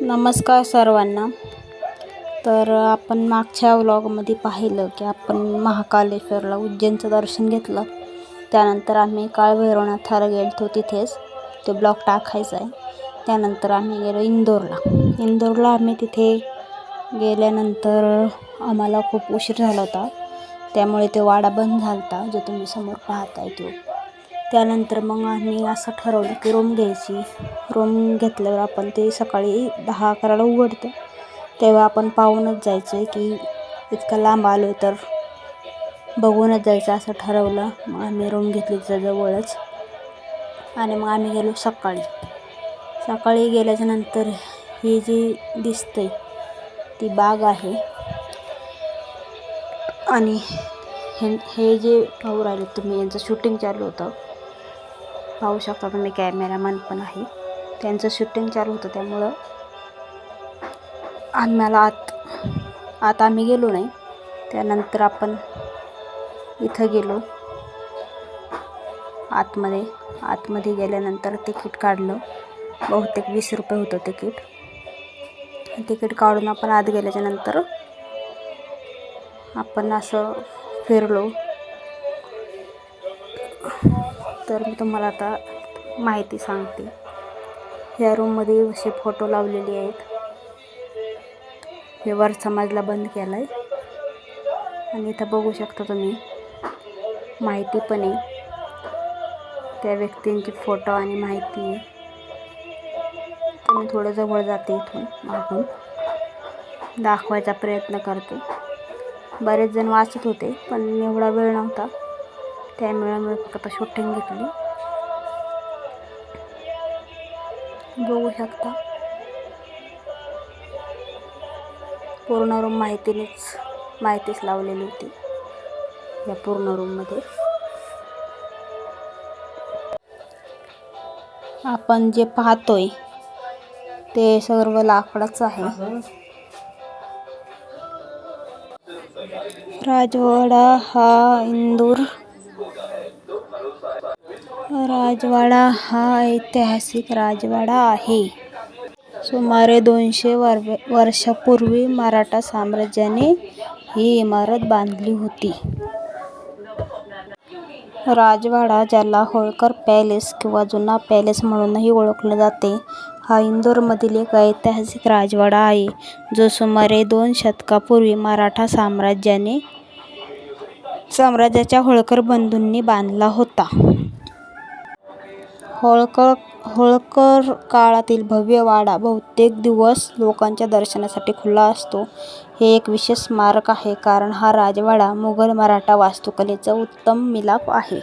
नमस्कार सर्वांना. तर आपण मागच्या व्लॉगमध्ये पाहिलं की आपण महाकालेश्वरला उज्जैनचं दर्शन घेतलं. त्यानंतर आम्ही काळभैरवनाथाला गेलो तिथेच. ते ब्लॉक टाकायचा आहे. त्यानंतर आम्ही गेलो इंदोरला. इंदोरला आम्ही तिथे गेल्यानंतर आम्हाला खूप उशीर झाला होता. त्यामुळे ते वाडा बंद झाला होता जो तुम्ही समोर पाहताय तो. त्यानंतर मग आम्ही असं ठरवलं की रूम घ्यायची. रूम घेतल्यावर आपण ते सकाळी दहा अकराला उघडतं. तेव्हा आपण पाहूनच जायचं आहे की इतकं लांब आलो तर बघूनच जायचं असं ठरवलं. मग आम्ही रूम घेतली जवळच. आणि मग आम्ही गेलो सकाळी. सकाळी गेल्याच्यानंतर ही जी दिसते ती बाग आहे. आणि हे हे जे पाहू राहिले तुम्ही यांचं शूटिंग चालू होतं. पाहू शकता तुम्ही कॅमेरामॅन पण आहे. त्यांचं शूटिंग चालू होतं त्यामुळं आम्हाला आत आत आम्ही गेलो नाही. त्यानंतर आपण इथं गेलो. आतमध्ये आतमध्ये गेल्यानंतर तिकीट काढलं. बहुतेक वीस रुपये होतं तिकीट. तिकीट काढून आपण आत गेल्याच्यानंतर आपण असं फिरलो. तर मी तुम्हाला आता माहिती सांगते. या रूममध्ये असे फोटो लावलेले आहेत. हे वर समाजला बंद केला आहे आणि इथं बघू शकता तुम्ही माहिती पण आहे. त्या व्यक्तींची फोटो आणि माहिती आहे. तर मी थोडं जवळ जाते इथून मागून. दाखवायचा प्रयत्न करते. बरेच जण वाचत होते पण एवढा वेळ नव्हता. त्यामुळे मी फक्त शूटिंग घेतली. बघू शकता. पूर्ण रूम माहितीनेच माहितीच लावलेली होती. या पूर्ण रूममध्ये आपण जे पाहतोय ते सर्व लाकडाच आहे. राजवाडा हा इंदूर राजवाडा हा ऐतिहासिक राजवाडा आहे. सुमारे दोनशे वर वर्षापूर्वी मराठा साम्राज्याने ही इमारत बांधली होती. राजवाडा ज्याला होळकर पॅलेस किंवा जुना पॅलेस म्हणूनही ओळखले जाते हा इंदोरमधील एक ऐतिहासिक राजवाडा आहे जो सुमारे दोन शतकापूर्वी मराठा साम्राज्याने साम्राज्याच्या होळकर बंधूंनी बांधला होता. होळकर होळकर काळातील भव्य वाडा बहुतेक दिवस लोकांच्या दर्शनासाठी खुला असतो. हे एक विशेष स्मारक आहे कारण हा राजवाडा मुघल मराठा वास्तुकलेचा उत्तम मिलाप आहे.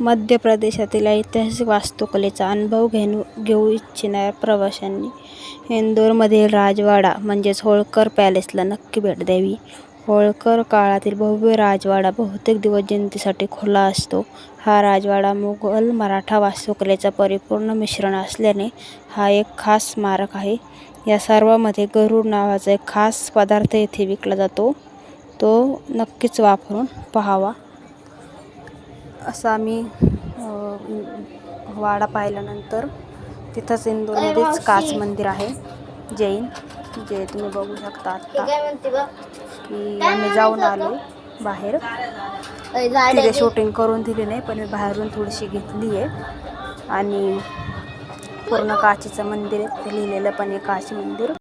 मध्य प्रदेशातील ऐतिहासिक वास्तुकलेचा अनुभव घेणू घेऊ इच्छिणाऱ्या प्रवाशांनी इंदोरमधील राजवाडा म्हणजेच होळकर पॅलेसला नक्की भेट द्यावी. होळकर काळातील भव्य राजवाडा बहुतेक दिवस जनतेसाठी खुला असतो. हा राजवाडा मुघल मराठा वास्तुकलेचा परिपूर्ण मिश्रण असल्याने हा एक खास स्मारक आहे. या सर्वामध्ये गरुड नावाचा एक खास पदार्थ येथे विकला जातो. तो नक्कीच वापरून पाहावा. असा आम्ही वाडा पाहिल्यानंतर तिथंच इंदोरमध्येच काच मंदिर आहे. जैन जे तुम्ही बघू शकता आत्ता. की आम्ही जाऊन आलो बाहेर. तिथे शूटिंग करून दिली नाही पण मी बाहेरून थोडीशी घेतली आहे. आणि पूर्ण काचेचं मंदिर आहे ते लिहिलेलं पण आहे काशी मंदिर.